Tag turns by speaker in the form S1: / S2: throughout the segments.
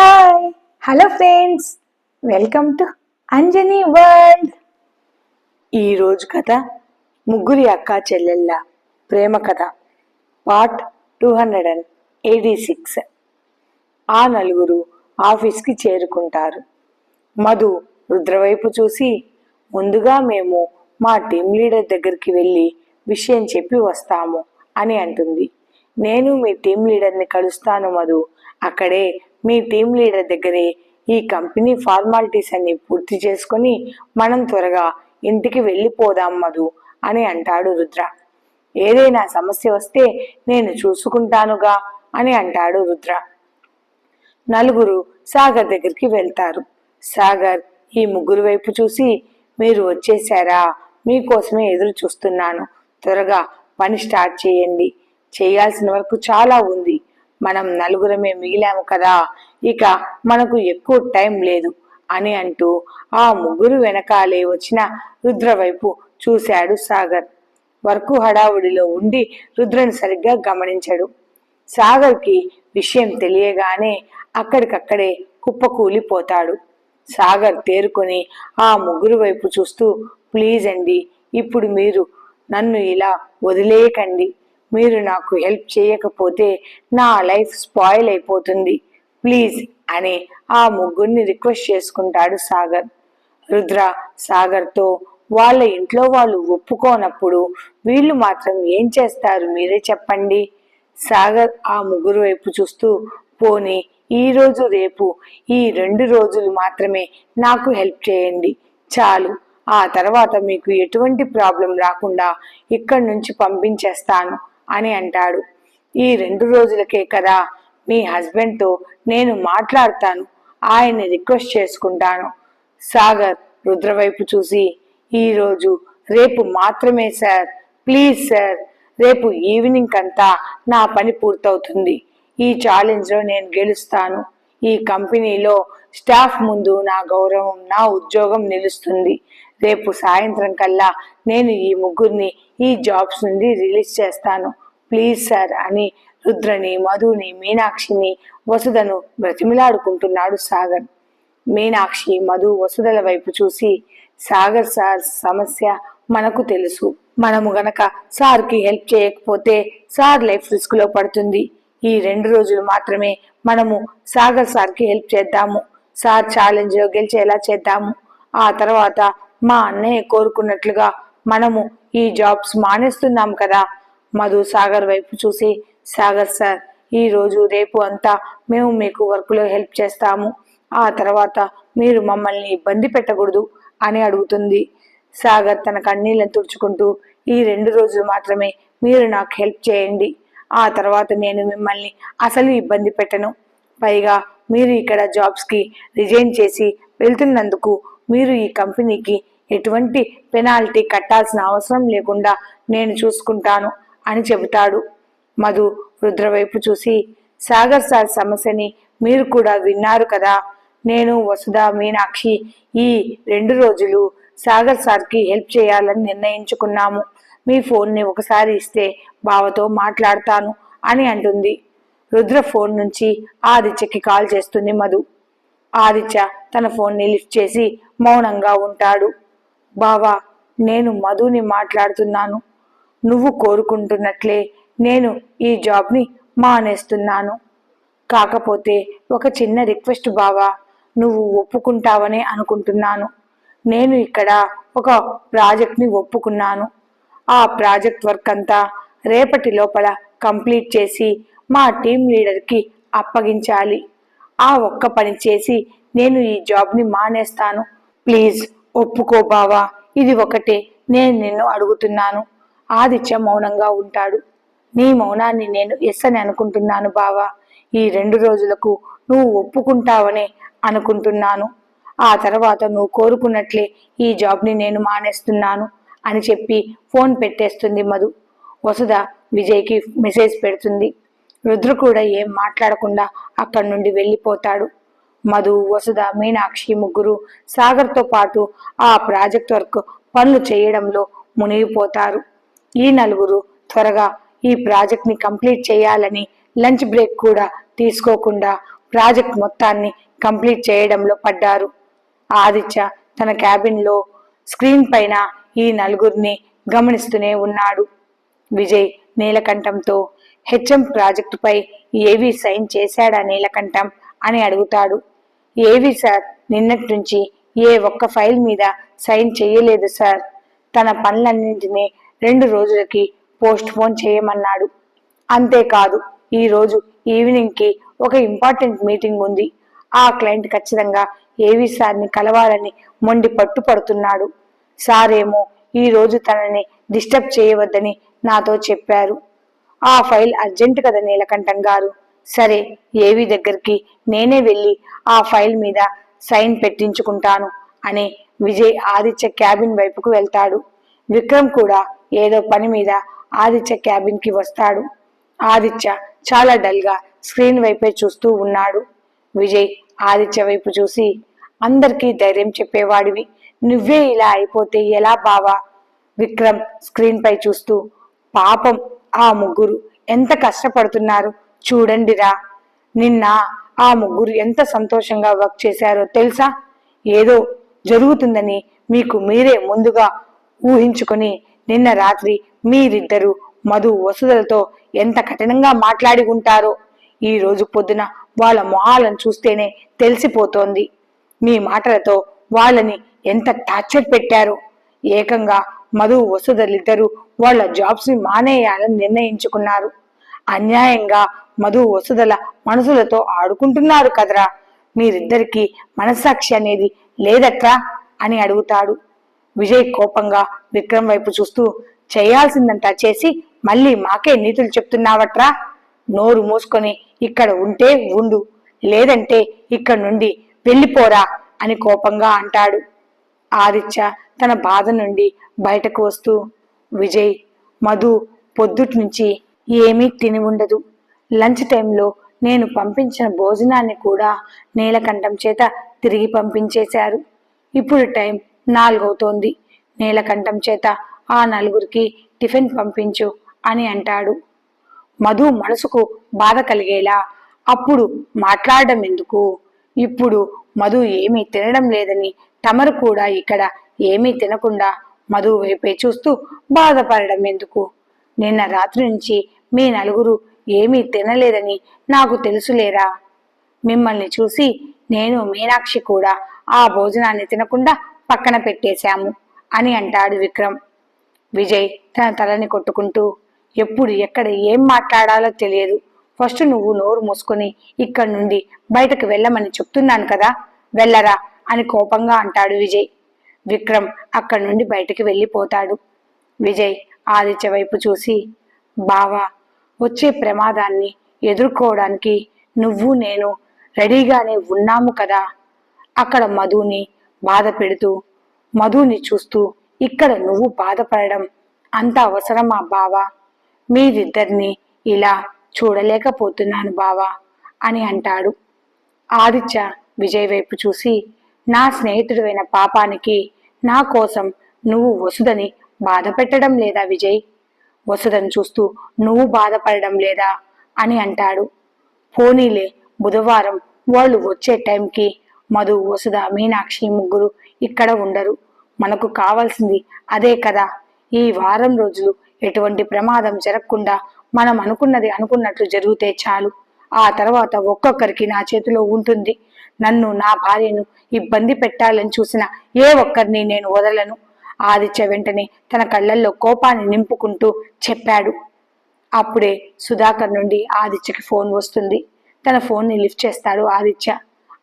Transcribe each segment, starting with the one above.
S1: Hi hello friends welcome to Anjani world ఈరోజు కథ ముగ్గురి అక్క చెల్లెళ్ళ ప్రేమ కథ part two hundred and eighty six ఆ నలుగురు ఆఫీస్కి చేరుకుంటారు. మధు రుద్రవైపు చూసి ముందుగా మేము మా టీం లీడర్ దగ్గరికి వెళ్ళి విషయం చెప్పి వస్తాము అని అంటుంది. నేను మీ టీం లీడర్ని కలుస్తాను మధు. అక్కడే మీ టీం లీడర్ దగ్గరే ఈ కంపెనీ ఫార్మాలిటీస్ అన్ని పూర్తి చేసుకొని మనం త్వరగా ఇంటికి వెళ్ళిపోదాం మధు అని అంటాడు రుద్ర. ఏదైనా సమస్య వస్తే నేను చూసుకుంటానుగా అని అంటాడు రుద్ర. నలుగురు సాగర్ దగ్గరికి వెళ్తారు. సాగర్ ఈ ముగ్గురు వైపు చూసి మీరు వచ్చేసారా? మీకోసమే ఎదురు చూస్తున్నాను. త్వరగా పని స్టార్ట్ చేయండి. చేయాల్సిన వరకు చాలా ఉంది. మనం నలుగురమే మిగిలాము కదా ఇక మనకు ఎక్కువ టైం లేదు అని అంటూ ఆ ముగ్గురు వెనకాలే వచ్చిన రుద్ర వైపు చూశాడు సాగర్. వర్కు హడావుడిలో ఉండి రుద్రను సరిగ్గా గమనించాడు. సాగర్కి విషయం తెలియగానే అక్కడికక్కడే కుప్పకూలిపోతాడు. సాగర్ తేరుకొని ఆ ముగ్గురు వైపు చూస్తూ ప్లీజ్ అండి ఇప్పుడు మీరు నన్ను ఇలా వదిలేయకండి. మీరు నాకు హెల్ప్ చేయకపోతే నా లైఫ్ స్పాయిల్ అయిపోతుంది. ప్లీజ్ అని ఆ ముగ్గురిని రిక్వెస్ట్ చేసుకుంటాడు సాగర్. రుద్ర సాగర్తో వాళ్ళ ఇంట్లో వాళ్ళు ఒప్పుకోనప్పుడు వీళ్ళు మాత్రం ఏం చేస్తారు మీరే చెప్పండి. సాగర్ ఆ ముగ్గురు వైపు చూస్తూ పోని ఈరోజు రేపు ఈ రెండు రోజులు మాత్రమే నాకు హెల్ప్ చేయండి. చాలు ఆ తర్వాత మీకు ఎటువంటి ప్రాబ్లం రాకుండా ఇక్కడి నుంచి పంపించేస్తాను. అని అంటాడు. ఈ రెండు రోజులకే కదా మీ హస్బెండ్తో నేను మాట్లాడతాను. ఆయన్ని రిక్వెస్ట్ చేసుకుంటాను. సాగర్ రుద్రవైపు చూసి ఈరోజు రేపు మాత్రమే సార్ ప్లీజ్ సార్ రేపు ఈవినింగ్ అంతా నా పని పూర్తవుతుంది. ఈ ఛాలెంజ్లో నేను గెలుస్తాను. ఈ కంపెనీలో స్టాఫ్ ముందు నా గౌరవం నా ఉద్యోగం నిలుస్తుంది. రేపు సాయంత్రం కల్లా నేను ఈ ముగ్గురిని ఈ జాబ్స్ నుండి రిలీజ్ చేస్తాను. ప్లీజ్ సార్ అని రుద్రని మధుని మీనాక్షిని వసుధను బ్రతిమిలాడుకుంటున్నాడు సాగర్. మీనాక్షి మధు వసుధల వైపు చూసి సాగర్ సార్ సమస్య మనకు తెలుసు. మనము గనక సార్కి హెల్ప్ చేయకపోతే సార్ లైఫ్ రిస్క్లో పడుతుంది. ఈ రెండు రోజులు మాత్రమే మనము సాగర్ సార్కి హెల్ప్ చేద్దాము. సార్ ఛాలెంజ్లో గెలిచేలా చేద్దాము. ఆ తర్వాత మా అన్నయ్య కోరుకున్నట్లుగా మనము ఈ జాబ్స్ మానేస్తున్నాం కదా. మధు సాగర్ వైపు చూసి సాగర్ సార్ ఈ రోజు రేపు అంతా మేము మీకు వర్క్లో హెల్ప్ చేస్తాము. ఆ తర్వాత మీరు మమ్మల్ని ఇబ్బంది పెట్టకూడదు అని అడుగుతుంది. సాగర్ తన కన్నీళ్ళని తుడుచుకుంటూ ఈ రెండు రోజులు మాత్రమే మీరు నాకు హెల్ప్ చేయండి. ఆ తర్వాత నేను మిమ్మల్ని అసలు ఇబ్బంది పెట్టను. పైగా మీరు ఇక్కడ జాబ్స్కి రిజైన్ చేసి వెళ్తున్నందుకు మీరు ఈ కంపెనీకి ఎటువంటి పెనాల్టీ కట్టాల్సిన అవసరం లేకుండా నేను చూసుకుంటాను అని చెబుతాడు. మధు రుద్ర వైపు చూసి సాగర్ సార్ సమస్యని మీరు కూడా విన్నారు కదా? నేను వసుధ మీనాక్షి ఈ రెండు రోజులు సాగర్ సార్కి హెల్ప్ చేయాలని నిర్ణయించుకున్నాము. మీ ఫోన్ని ఒకసారి ఇస్తే బావతో మాట్లాడతాను అని అంటుంది. రుద్ర ఫోన్ నుంచి ఆదిత్యకి కాల్ చేస్తుంది మధు. ఆదిత్య తన ఫోన్ని లిఫ్ట్ చేసి మౌనంగా ఉంటాడు. బావా నేను మధుని మాట్లాడుతున్నాను. నువ్వు కోరుకుంటున్నట్లే నేను ఈ జాబ్ని మానేస్తున్నాను. కాకపోతే ఒక చిన్న రిక్వెస్ట్ బావా నువ్వు ఒప్పుకుంటావనే అనుకుంటున్నాను. నేను ఇక్కడ ఒక ప్రాజెక్ట్ని ఒప్పుకున్నాను. ఆ ప్రాజెక్ట్ వర్క్ అంతా రేపటి లోపల కంప్లీట్ చేసి మా టీం లీడర్కి అప్పగించాలి. ఆ ఒక్క పని చేసి నేను ఈ జాబ్ని మానేస్తాను. ప్లీజ్. ఒప్పుకో బావా ఇది ఒకటే. నేను నిన్ను అడుగుతున్నాను. ఆదిత్య మౌనంగా ఉంటాడు. నీ మౌనాన్ని నేను ఎస్ అని అనుకుంటున్నాను బావా. ఈ రెండు రోజులకు నువ్వు ఒప్పుకుంటావని అనుకుంటున్నాను. ఆ తర్వాత నువ్వు కోరుకున్నట్లే ఈ జాబ్ని నేను మానేస్తున్నాను అని చెప్పి ఫోన్ పెట్టేస్తుంది మధు. వసుధ విజయ్కి మెసేజ్ పెడుతుంది. రుద్ర కూడా ఏం మాట్లాడకుండా అక్కడి నుండి వెళ్ళిపోతాడు. మధు వసుధ మీనాక్షి ముగ్గురు సాగర్తో పాటు ఆ ప్రాజెక్ట్ వర్క్ పనులు చేయడంలో మునిగిపోతారు. ఈ నలుగురు త్వరగా ఈ ప్రాజెక్ట్ని కంప్లీట్ చేయాలని లంచ్ బ్రేక్ కూడా తీసుకోకుండా ప్రాజెక్ట్ మొత్తాన్ని కంప్లీట్ చేయడంలో పడ్డారు. ఆదిత్య తన క్యాబిన్లో స్క్రీన్ పైన ఈ నలుగురిని గమనిస్తూనే ఉన్నాడు. విజయ్ నీలకంఠంతో హెచ్ఎం ప్రాజెక్టుపై ఏవి సైన్ చేశాడా నీలకంఠం? అని అడుగుతాడు. ఏవి సార్? నిన్నటి నుంచి ఏ ఒక్క ఫైల్ మీద సైన్ చేయలేదు సార్. తన పనులన్నింటినీ రెండు రోజులకి పోస్ట్ పోన్ చేయమన్నాడు. అంతేకాదు ఈరోజు ఈవినింగ్కి ఒక ఇంపార్టెంట్ మీటింగ్ ఉంది. ఆ క్లయింట్ ఖచ్చితంగా ఏవి సార్ని కలవాలని మొండి పట్టు పడుతున్నాడు. సారేమో ఈరోజు తనని డిస్టర్బ్ చేయవద్దని నాతో చెప్పారు. ఆ ఫైల్ అర్జెంట్ కదా నీలకంఠం గారు? సరే ఏవి దగ్గరికి నేనే వెళ్ళి ఆ ఫైల్ మీద సైన్ పెట్టించుకుంటాను అని విజయ్ ఆదిత్య క్యాబిన్ వైపుకు వెళ్తాడు. విక్రమ్ కూడా ఏదో పని మీద ఆదిత్య క్యాబిన్కి వస్తాడు. ఆదిత్య చాలా డల్గా స్క్రీన్ వైపే చూస్తూ ఉన్నాడు. విజయ్ ఆదిత్య వైపు చూసి అందరికీ ధైర్యం చెప్పేవాడివి. నువ్వే ఇలా అయిపోతే ఎలా బావా? విక్రమ్ స్క్రీన్పై చూస్తూ పాపం ఆ ముగ్గురు ఎంత కష్టపడుతున్నారు. చూడండిరా నిన్న ఆ ముగ్గురు ఎంత సంతోషంగా వర్క్ చేశారో తెలుసా? ఏదో జరుగుతుందని మీకు మీరే ముందుగా ఊహించుకొని నిన్న రాత్రి మీరిద్దరూ మధు వసుదలతో ఎంత కఠినంగా మాట్లాడి ఉంటారో ఈ రోజు పొద్దున వాళ్ళ మొహాలను చూస్తేనే తెలిసిపోతోంది. మీ మాటలతో వాళ్ళని ఎంత టార్చర్ పెట్టారు. ఏకంగా మధు వసుదలిద్దరూ వాళ్ళ జాబ్స్ని మానేయాలని నిర్ణయించుకున్నారు. అన్యాయంగా మధు వసుదల మనసులతో ఆడుకుంటున్నారు కదరా. మీరిద్దరికీ మనస్సాక్షి అనేది లేదట్రా? అని అడుగుతాడు. విజయ్ కోపంగా విక్రమ్ వైపు చూస్తూ చేయాల్సిందంతా చేసి మళ్ళీ మాకే నీతులు చెప్తున్నావట్రా? నోరు మూసుకొని ఇక్కడ ఉంటే ఉండు లేదంటే ఇక్కడ నుండి వెళ్ళిపోరా అని కోపంగా అంటాడు. ఆదిత్య తన బాధ నుండి బయటకు వస్తూ విజయ్ మధు పొద్దుటి నుంచి ఏమీ తిని ఉండదు. లంచ్ టైంలో నేను పంపించిన భోజనాన్ని కూడా నీలకంఠం చేత తిరిగి పంపించేశారు. ఇప్పుడు టైం నాలుగవుతోంది. నీలకంఠం చేత ఆ నలుగురికి టిఫిన్ పంపించు అని అంటాడు. మధు మనసుకు బాధ కలిగేలా అప్పుడు మాట్లాడడం ఎందుకు? ఇప్పుడు మధు ఏమీ తినడం లేదని తమరు కూడా ఇక్కడ ఏమీ తినకుండా మధు వైపే చూస్తూ బాధపడడం ఎందుకు? నిన్న రాత్రి నుంచి మీ నలుగురు ఏమీ తినలేదని నాకు తెలుసులేరా? మిమ్మల్ని చూసి నేను మీనాక్షి కూడా ఆ భోజనాన్ని తినకుండా పక్కన పెట్టేశాము అని అంటాడు విక్రమ్. విజయ్ తన తలని కొట్టుకుంటూ ఎప్పుడు ఎక్కడ ఏం మాట్లాడాలో తెలియదు. ఫస్ట్ నువ్వు నోరు మూసుకొని ఇక్కడి నుండి బయటకు వెళ్ళమని చెప్తున్నాను కదా వెళ్ళరా అని కోపంగా అంటాడు విజయ్. విక్రమ్ అక్కడి నుండి బయటకు వెళ్ళిపోతాడు. విజయ్ ఆదిత్య వైపు చూసి బావా వచ్చే ప్రమాదాన్ని ఎదుర్కోవడానికి నువ్వు నేను రెడీగానే ఉన్నాము కదా? అక్కడ మధుని బాధ పెడుతూ మధుని చూస్తూ ఇక్కడ నువ్వు బాధపడడం అంత అవసరమా బావా? మీరిద్దరిని ఇలా చూడలేకపోతున్నాను బావా అని అంటాడు. ఆదిత్య విజయ్ వైపు చూసి నా స్నేహితుడైన పాపానికి నా కోసం నువ్వు వసుదని బాధ పెట్టడం లేదా విజయ్? వసుధను చూస్తూ నువ్వు బాధపడడం లేదా? అని అంటాడు. పోనీలే బుధవారం వాళ్ళు వచ్చే టైంకి మధు వసుధ మీనాక్షి ముగ్గురు ఇక్కడ ఉండరు. మనకు కావాల్సింది అదే కదా. ఈ వారం రోజులు ఎటువంటి ప్రమాదం జరగకుండా మనం అనుకున్నది అనుకున్నట్లు జరిగితే చాలు. ఆ తర్వాత ఒక్కొక్కరికి నా చేతిలో ఉంటుంది. నన్ను నా భార్యను ఇబ్బంది పెట్టాలని చూసిన ఏ ఒక్కరిని నేను వదలను. ఆదిత్య వెంటనే తన కళ్ళల్లో కోపాన్ని నింపుకుంటూ చెప్పాడు. అప్పుడే సుధాకర్ నుండి ఆదిత్యకి ఫోన్ వస్తుంది. తన ఫోన్ని లిఫ్ట్ చేస్తాడు ఆదిత్య.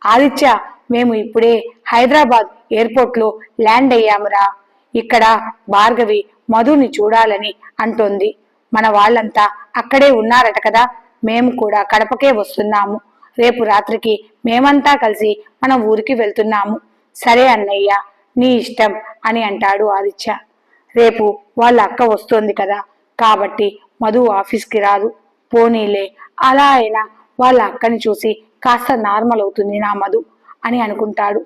S1: ఆదిత్య మేము ఇప్పుడే హైదరాబాద్ ఎయిర్పోర్ట్లో ల్యాండ్ అయ్యామురా. ఇక్కడ భార్గవి మధుని చూడాలని అంటోంది. మన వాళ్ళంతా అక్కడే ఉన్నారట కదా మేము కూడా కడపకే వస్తున్నాము. రేపు రాత్రికి మేమంతా కలిసి మన ఊరికి వెళ్తున్నాము. సరే అన్నయ్య నీ ఇష్టం అని అంటాడు ఆదిత్య. రేపు వాళ్ళ అక్క వస్తోంది కదా కాబట్టి మధు ఆఫీస్కి రాదు. పోనీలే అలా అయినా వాళ్ళ అక్కని చూసి కాస్త నార్మల్ అవుతుంది నా మధు అని అనుకుంటాడు.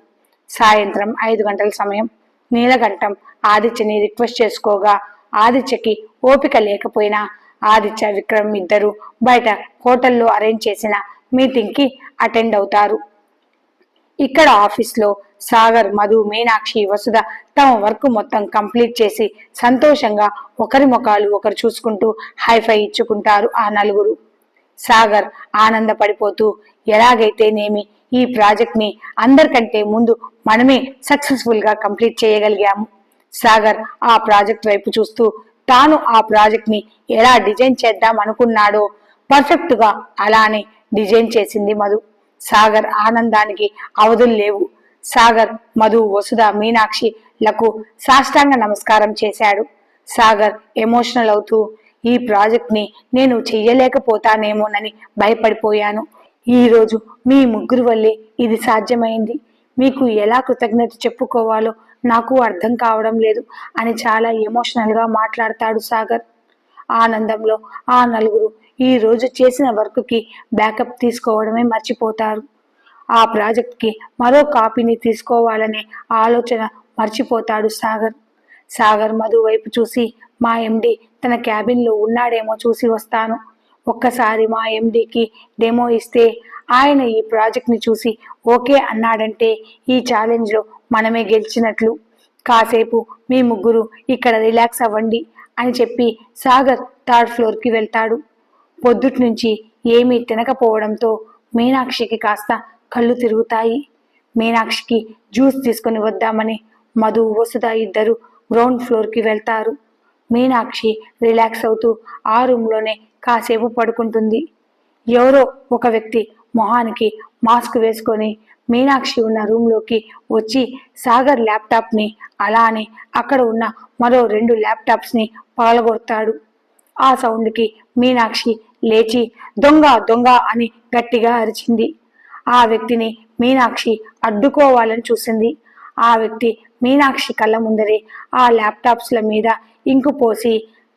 S1: సాయంత్రం ఐదు గంటల సమయం. నీలకంఠం ఆదిత్యని రిక్వెస్ట్ చేసుకోగా ఆదిత్యకి ఓపిక లేకపోయినా ఆదిత్య విక్రమ్ ఇద్దరు బయట హోటల్లో అరేంజ్ చేసిన మీటింగ్కి అటెండ్ అవుతారు. ఇక్కడ ఆఫీస్లో సాగర్ మధు మీనాక్షి వసుధ తమ వర్క్ మొత్తం కంప్లీట్ చేసి సంతోషంగా ఒకరి ముఖాలు ఒకరు చూసుకుంటూ హైఫై ఇచ్చుకుంటారు ఆ నలుగురు. సాగర్ ఆనందపడిపోతూ ఎలాగైతేనేమి ఈ ప్రాజెక్ట్ని అందరికంటే ముందు మనమే సక్సెస్ఫుల్గా కంప్లీట్ చేయగలిగాము. సాగర్ ఆ ప్రాజెక్ట్ వైపు చూస్తూ తాను ఆ ప్రాజెక్ట్ని ఎలా డిజైన్ చేద్దాం అనుకున్నాడో పర్ఫెక్ట్గా అలానే డిజైన్ చేసింది మధు. సాగర్ ఆనందానికి అవధులు లేవు. సాగర్ మధు వసుధ మీనాక్షి లకు సాష్టాంగ నమస్కారం చేశాడు. సాగర్ ఎమోషనల్ అవుతూ ఈ ప్రాజెక్ట్ని నేను చెయ్యలేకపోతానేమోనని భయపడిపోయాను. ఈ రోజు మీ ముగ్గురు వల్లే ఇది సాధ్యమైంది. మీకు ఎలా కృతజ్ఞత చెప్పుకోవాలో నాకు అర్థం కావడం లేదు అని చాలా ఎమోషనల్గా మాట్లాడతాడు సాగర్. ఆనందంలో ఆ నలుగురు ఈ రోజు చేసిన వర్క్కి బ్యాకప్ తీసుకోవడమే మర్చిపోతారు. ఆ ప్రాజెక్ట్కి మరో కాపీని తీసుకోవాలనే ఆలోచన మర్చిపోతాడు సాగర్. సాగర్ మధు వైపు చూసి మా ఎండి తన క్యాబిన్లో ఉన్నాడేమో చూసి వస్తాను. ఒక్కసారి మా ఎండికి డెమో ఇస్తే ఆయన ఈ ప్రాజెక్ట్ని చూసి ఓకే అన్నాడంటే ఈ ఛాలెంజ్లో మనమే గెలిచినట్లు. కాసేపు మీ ముగ్గురు ఇక్కడ రిలాక్స్ అవ్వండి అని చెప్పి సాగర్ థర్డ్ ఫ్లోర్కి వెళ్తాడు. పొద్దుటి నుంచి ఏమీ తినకపోవడంతో మీనాక్షికి కాస్త కళ్ళు తిరుగుతాయి. మీనాక్షికి జ్యూస్ తీసుకొని వద్దామని మధు వసుధ ఇద్దరు గ్రౌండ్ ఫ్లోర్కి వెళ్తారు. మీనాక్షి రిలాక్స్ అవుతూ ఆ రూమ్లోనే కాసేపు పడుకుంటుంది. ఎవరో ఒక వ్యక్తి మొహానికి మాస్క్ వేసుకొని మీనాక్షి ఉన్న రూమ్లోకి వచ్చి సాగర్ ల్యాప్టాప్ని అలానే అక్కడ ఉన్న మరో రెండు ల్యాప్టాప్స్ని పగలగొడతాడు. ఆ సౌండ్కి మీనాక్షి లేచి దొంగ దొంగ అని గట్టిగా అరిచింది. ఆ వ్యక్తిని మీనాక్షి అడ్డుకోవాలని చూసింది. ఆ వ్యక్తి మీనాక్షి కళ్ళ ముందరే ఆ ల్యాప్టాప్స్ల మీద ఇంకు పోసి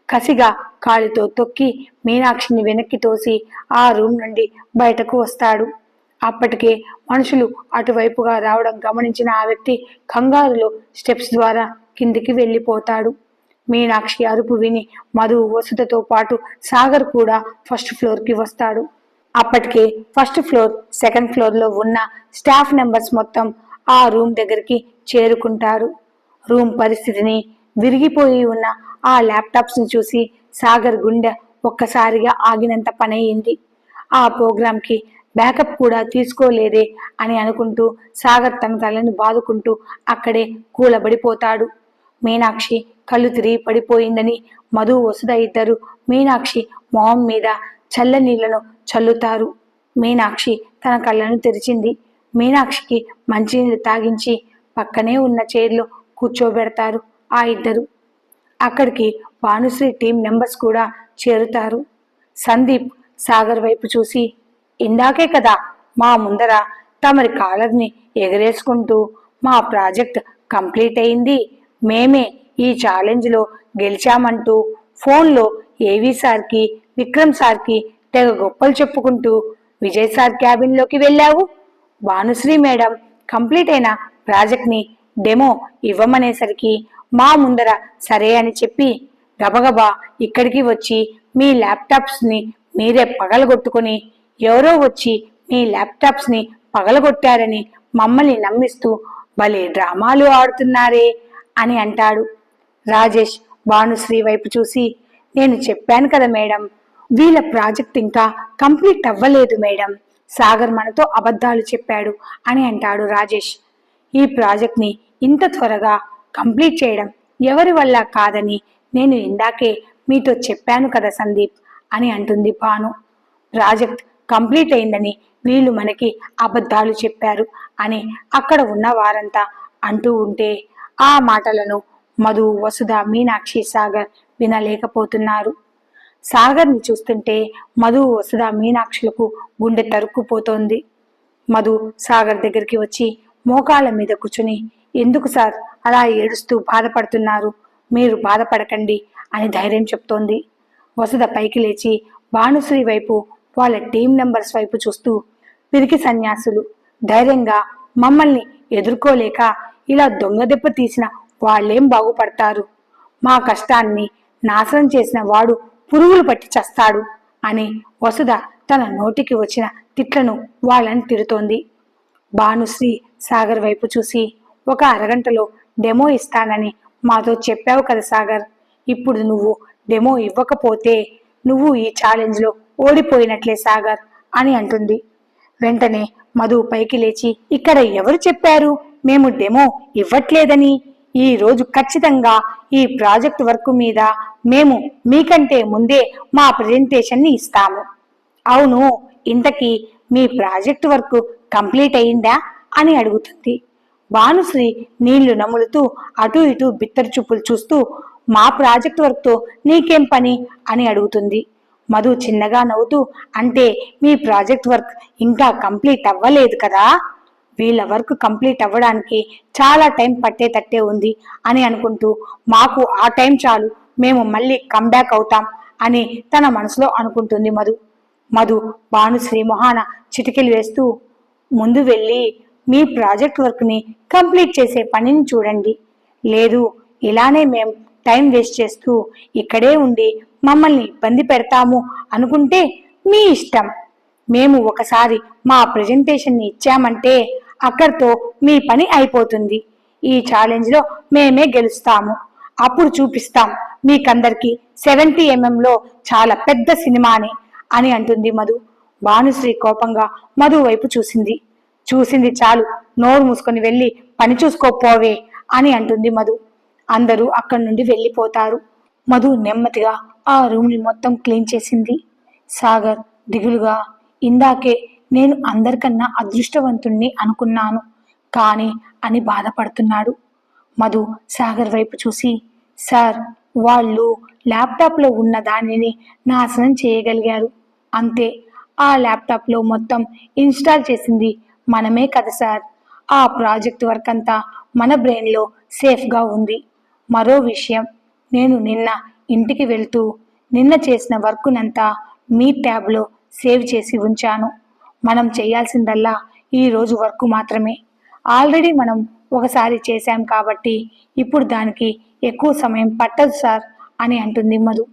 S1: కసిగా కాలితో తొక్కి మీనాక్షిని వెనక్కి తోసి ఆ రూమ్ నుండి బయటకు వస్తాడు. అప్పటికే మనుషులు అటువైపుగా రావడం గమనించిన ఆ వ్యక్తి కంగారులో స్టెప్స్ ద్వారా కిందికి వెళ్ళిపోతాడు. మీనాక్షి అరుపు విని మధు వసుధతో పాటు సాగర్ కూడా ఫస్ట్ ఫ్లోర్కి వస్తాడు. అప్పటికే ఫస్ట్ ఫ్లోర్ సెకండ్ ఫ్లోర్లో ఉన్న స్టాఫ్ మెంబర్స్ మొత్తం ఆ రూమ్ దగ్గరికి చేరుకుంటారు. రూమ్ పరిస్థితిని విరిగిపోయి ఉన్న ఆ ల్యాప్టాప్స్ని చూసి సాగర్ గుండె ఒక్కసారిగా ఆగినంత పనయ్యింది ఆ ప్రోగ్రాంకి బ్యాకప్ కూడా తీసుకోలేదే అని అనుకుంటూ సాగర్ తన తలని బాదుకుంటూ అక్కడే కూలబడిపోతాడు. మీనాక్షి కళ్ళు తిరిగి పడిపోయిందని మధు వసుధ ఇద్దరు మీనాక్షి మొహం మీద చల్ల నీళ్ళను చల్లుతారు. మీనాక్షి తన కళ్ళను తెరిచింది. మీనాక్షికి మంచినీళ్ళు తాగించి పక్కనే ఉన్న చైర్లో కూర్చోబెడతారు ఆ ఇద్దరు. అక్కడికి భానుశ్రీ టీం మెంబర్స్ కూడా చేరుతారు. సందీప్ సాగర్ వైపు చూసి ఇందాకే కదా మా ముందర తమరి కాలర్ని ఎగరేసుకుంటూ మా ప్రాజెక్ట్ కంప్లీట్ అయింది. మేమే ఈ ఛాలెంజ్లో గెలిచామంటూ ఫోన్లో ఏవీ సార్కి విక్రమ్ సార్కి తెగ గొప్పలు చెప్పుకుంటూ విజయ్ సార్ క్యాబిన్లోకి వెళ్ళావు? భానుశ్రీ మేడం కంప్లీట్ అయిన ప్రాజెక్ట్ని డెమో ఇవ్వమనేసరికి మా ముందర సరే అని చెప్పి గబగబా ఇక్కడికి వచ్చి మీ ల్యాప్టాప్స్ని మీరే పగలగొట్టుకొని ఎవరో వచ్చి మీ ల్యాప్టాప్స్ని పగలగొట్టారని మమ్మల్ని నమ్మిస్తూ భలే డ్రామాలు ఆడుతున్నారే అని అంటాడు. రాజేష్ భానుశ్రీ వైపు చూసి నేను చెప్పాను కదా మేడం వీళ్ళ ప్రాజెక్ట్ ఇంకా కంప్లీట్ అవ్వలేదు మేడం. సాగర్ మనతో అబద్ధాలు చెప్పాడు అని అంటాడు రాజేష్. ఈ ప్రాజెక్ట్ని ఇంత త్వరగా కంప్లీట్ చేయడం ఎవరి వల్ల కాదని నేను ఇందాకే మీతో చెప్పాను కదా సందీప్ అని అంటుంది భాను. ప్రాజెక్ట్ కంప్లీట్ అయిందని వీళ్ళు మనకి అబద్ధాలు చెప్పారు అని అక్కడ ఉన్న వారంతా అంటూ ఉంటే ఆ మాటలను మధు వసుధ మీనాక్షి సాగర్ వినలేకపోతున్నారు. సాగర్ని చూస్తుంటే మధు వసుధ మీనాక్షులకు గుండె తరుక్కుపోతోంది. మధు సాగర్ దగ్గరికి వచ్చి మోకాళ్ళ మీద కూర్చుని ఎందుకు సార్ అలా ఏడుస్తూ బాధపడుతున్నారు? మీరు బాధపడకండి అని ధైర్యం చెప్తోంది. వసుధ పైకి లేచి భానుశ్రీ వైపు వాళ్ళ టీం మెంబర్స్ వైపు చూస్తూ పిరికి సన్యాసులు. ధైర్యంగా మమ్మల్ని ఎదుర్కోలేక ఇలా దొంగ దెబ్బ తీసిన వాళ్ళేం బాగుపడతారు? మా కష్టాన్ని నాశనం చేసిన వాడు పురుగులు పట్టి చస్తాడు అని వసుధ తన నోటికి వచ్చిన తిట్లను వాళ్ళని తిడుతోంది. భానుశ్రీ సాగర్ వైపు చూసి ఒక అరగంటలో డెమో ఇస్తానని మాతో చెప్పావు కదా సాగర్. ఇప్పుడు నువ్వు డెమో ఇవ్వకపోతే నువ్వు ఈ ఛాలెంజ్లో ఓడిపోయినట్లే సాగర్ అని అంటుంది. వెంటనే మధు పైకి లేచి ఇక్కడ ఎవరు చెప్పారు? మేము డెమో ఇవ్వట్లేదని. ఈ రోజు ఖచ్చితంగా ఈ ప్రాజెక్ట్ వర్క్ మీద మేము మీకంటే ముందే మా ప్రజెంటేషన్ని ఇస్తాము. అవును ఇంతకీ మీ ప్రాజెక్ట్ వర్క్ కంప్లీట్ అయిందా అని అడుగుతుంది. భానుశ్రీ నీళ్ళు నములుతూ అటు ఇటు బిత్తర చూపులు చూస్తూ మా ప్రాజెక్ట్ వర్క్తో నీకేం పని అని అడుగుతుంది. మధు చిన్నగా నవ్వుతూ అంటే మీ ప్రాజెక్ట్ వర్క్ ఇంకా కంప్లీట్ అవ్వలేదు కదా? వీళ్ళ వర్క్ కంప్లీట్ అవ్వడానికి చాలా టైం పట్టేటట్టే ఉంది అని అనుకుంటూ మాకు ఆ టైం చాలు మేము మళ్ళీ కంబ్యాక్ అవుతాం అని తన మనసులో అనుకుంటుంది మధు. మధు భానుశ్రీ మొహాన చిటికెలు వేస్తూ ముందు వెళ్ళి మీ ప్రాజెక్ట్ వర్క్ని కంప్లీట్ చేసే పనిని చూడండి. లేదు ఇలానే మేం టైం వేస్ట్ చేస్తూ ఇక్కడే ఉండి మమ్మల్ని ఇబ్బంది పెడతాము అనుకుంటే మీ ఇష్టం. మేము ఒకసారి మా ప్రెజెంటేషన్ని ఇచ్చామంటే అక్కడితో మీ పని అయిపోతుంది. ఈ ఛాలెంజ్లో మేమే గెలుస్తాము. అప్పుడు చూపిస్తాం మీకందరికి సెవెంటీ ఎంఎంలో చాలా పెద్ద సినిమాని అని అంటుంది మధు. భానుశ్రీ కోపంగా మధు వైపు చూసింది. చూసింది చాలు నోరు మూసుకొని వెళ్ళి పని చూసుకోపోవే అని అంటుంది మధు. అందరూ అక్కడి నుండి వెళ్ళిపోతారు. మధు నెమ్మదిగా ఆ రూమ్ని మొత్తం క్లీన్ చేసింది. సాగర్ దిగులుగా ఇందాకే నేను అందరికన్నా అదృష్టవంతుణ్ణి అనుకున్నాను కానీ అని బాధపడుతున్నాడు. మధు సాగర్ వైపు చూసి సార్ వాళ్ళు ల్యాప్టాప్లో ఉన్న దానిని నాశనం చేయగలిగారు. అంతే ఆ ల్యాప్టాప్లో మొత్తం ఇన్స్టాల్ చేసింది మనమే కదా సార్. ఆ ప్రాజెక్ట్ వర్క్ అంతా మన బ్రెయిన్లో సేఫ్గా ఉంది. మరో విషయం నేను నిన్న ఇంటికి వెళ్తూ నిన్న చేసిన వర్క్నంతా మీ ట్యాబ్లో సేవ్ చేసి ఉంచాను. మనం చేయాల్సిందల్లా ఈరోజు వర్క్ మాత్రమే. ఆల్రెడీ మనం ఒకసారి చేశాం కాబట్టి ఇప్పుడు దానికి ఎక్కువ సమయం పట్టదు సార్ అని అంటుంది మధు.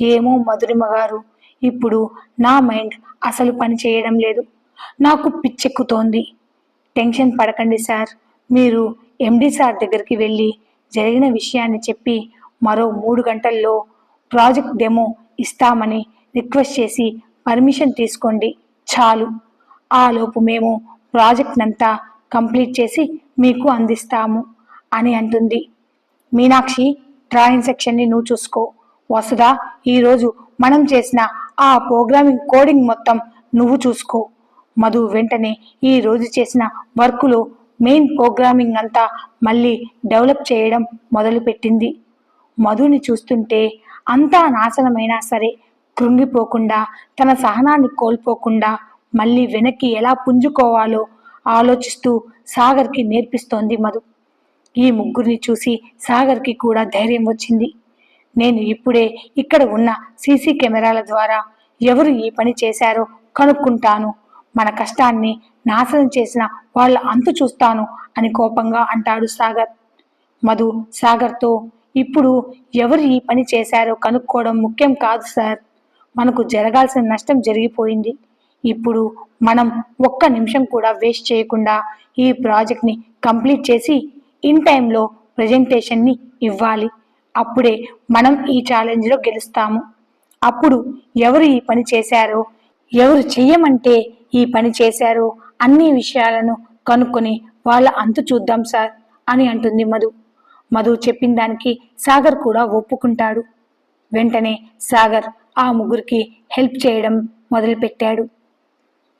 S1: ఏమో మధురిమ గారు ఇప్పుడు నా మైండ్ అసలు పని చేయడం లేదు. నాకు పిచ్చెక్కుతోంది. టెన్షన్ పడకండి సార్. మీరు ఎండి సార్ దగ్గరికి వెళ్ళి జరిగిన విషయాన్ని చెప్పి మరో మూడు గంటల్లో ప్రాజెక్ట్ డెమో ఇస్తామని రిక్వెస్ట్ చేసి పర్మిషన్ తీసుకోండి. చాలు. ఆలోపు మేము ప్రాజెక్ట్నంతా కంప్లీట్ చేసి మీకు అందిస్తాము అని అంటుంది. మీనాక్షి డ్రాయింగ్ సెక్షన్ని నువ్వు చూసుకో. వసుధ ఈరోజు మనం చేసిన ఆ ప్రోగ్రామింగ్ కోడింగ్ మొత్తం నువ్వు చూసుకో. మధు వెంటనే ఈ రోజు చేసిన వర్కులో మెయిన్ ప్రోగ్రామింగ్ అంతా మళ్ళీ డెవలప్ చేయడం మొదలుపెట్టింది. మధుని చూస్తుంటే అంతా నాశనమైనా సరే కృంగిపోకుండా తన సహనాన్ని కోల్పోకుండా మళ్ళీ వెనక్కి ఎలా పుంజుకోవాలో ఆలోచిస్తూ సాగర్కి నేర్పిస్తోంది మధు. ఈ ముగ్గురిని చూసి సాగర్కి కూడా ధైర్యం వచ్చింది. నేను ఇప్పుడే ఇక్కడ ఉన్న సీసీ కెమెరాల ద్వారా ఎవరు ఈ పని చేశారో కనుక్కుంటాను. మన కష్టాన్ని నాశనం చేసిన వాళ్ళ అంతు చూస్తాను అని కోపంగా అంటాడు సాగర్. మధు సాగర్తో ఇప్పుడు ఎవరు ఈ పని చేశారో కనుక్కోవడం ముఖ్యం కాదు సార్. మనకు జరగాల్సిన నష్టం జరిగిపోయింది. ఇప్పుడు మనం ఒక్క నిమిషం కూడా వేస్ట్ చేయకుండా ఈ ప్రాజెక్ట్ని కంప్లీట్ చేసి ఇన్ టైంలో ప్రజెంటేషన్ని ఇవ్వాలి. అప్పుడే మనం ఈ ఛాలెంజ్లో గెలుస్తాము. అప్పుడు ఎవరు ఈ పని చేశారో ఎవరు చెయ్యమంటే ఈ పని చేశారో అన్ని విషయాలను కనుక్కొని వాళ్ళ అంతు చూద్దాం సార్ అని అంటుంది మధు. మధు చెప్పిన దానికి సాగర్ కూడా ఒప్పుకుంటాడు. వెంటనే సాగర్ ఆ ముగ్గురికి హెల్ప్ చేయడం మొదలుపెట్టాడు.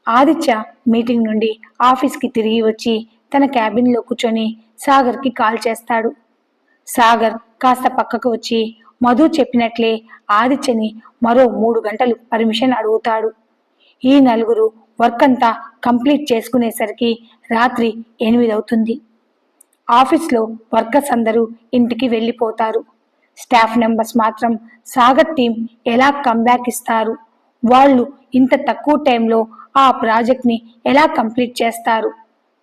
S1: ఆదిత్య మీటింగ్ నుండి ఆఫీస్కి తిరిగి వచ్చి తన క్యాబిన్లో కూర్చొని సాగర్కి కాల్ చేస్తాడు. సాగర్ కాస్త పక్కకు వచ్చి మధు చెప్పినట్లే ఆదిత్యని మరో మూడు గంటలు పర్మిషన్ అడుగుతాడు. ఈ నలుగురు వర్క్ అంతా కంప్లీట్ చేసుకునేసరికి రాత్రి ఎనిమిది అవుతుంది ఆఫీస్లో వర్కర్స్ అందరూ ఇంటికి వెళ్ళిపోతారు. స్టాఫ్ మెంబర్స్ మాత్రం సాగర్ టీం ఎలా కంబ్యాక్ ఇస్తారు? వాళ్ళు ఇంత తక్కువ టైంలో ఆ ప్రాజెక్ట్ని ఎలా కంప్లీట్ చేస్తారు?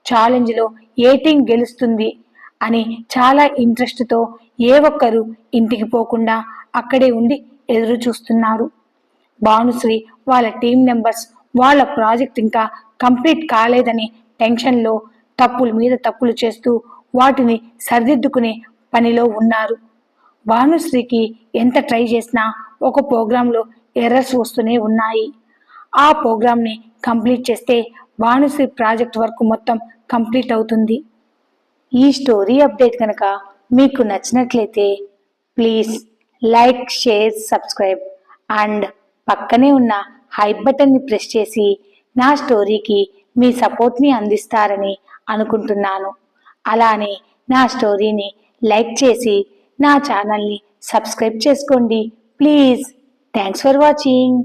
S1: ఛాలెంజ్లో ఏ టీం గెలుస్తుంది? అని చాలా ఇంట్రెస్ట్తో ఏ ఒక్కరు ఇంటికి పోకుండా అక్కడే ఉండి ఎదురు చూస్తున్నారు. భానుశ్రీ వాళ్ళ టీం మెంబర్స్ వాళ్ళ ప్రాజెక్ట్ ఇంకా కంప్లీట్ కాలేదని టెన్షన్లో తప్పుల మీద తప్పులు చేస్తూ వాటిని సరిదిద్దుకునే పనిలో ఉన్నారు. భానుశ్రీకి ఎంత ట్రై చేసినా ఒక ప్రోగ్రాంలో ఎర్రర్స్ వస్తూనే ఉన్నాయి. ఆ ప్రోగ్రామ్ని కంప్లీట్ చేస్తే భానుశ్రీ ప్రాజెక్ట్ వర్క్ మొత్తం కంప్లీట్ అవుతుంది. ఈ స్టోరీ అప్డేట్ కనుక మీకు నచ్చినట్లయితే please like share subscribe and పక్కనే ఉన్న హై బటన్ని ప్రెస్ చేసి నా స్టోరీకి మీ సపోర్ట్ని అందిస్తారని అనుకుంటున్నాను. అలానే నా స్టోరీని లైక్ చేసి నా ఛానల్ని సబ్స్క్రైబ్ చేసుకోండి. Please thanks for watching.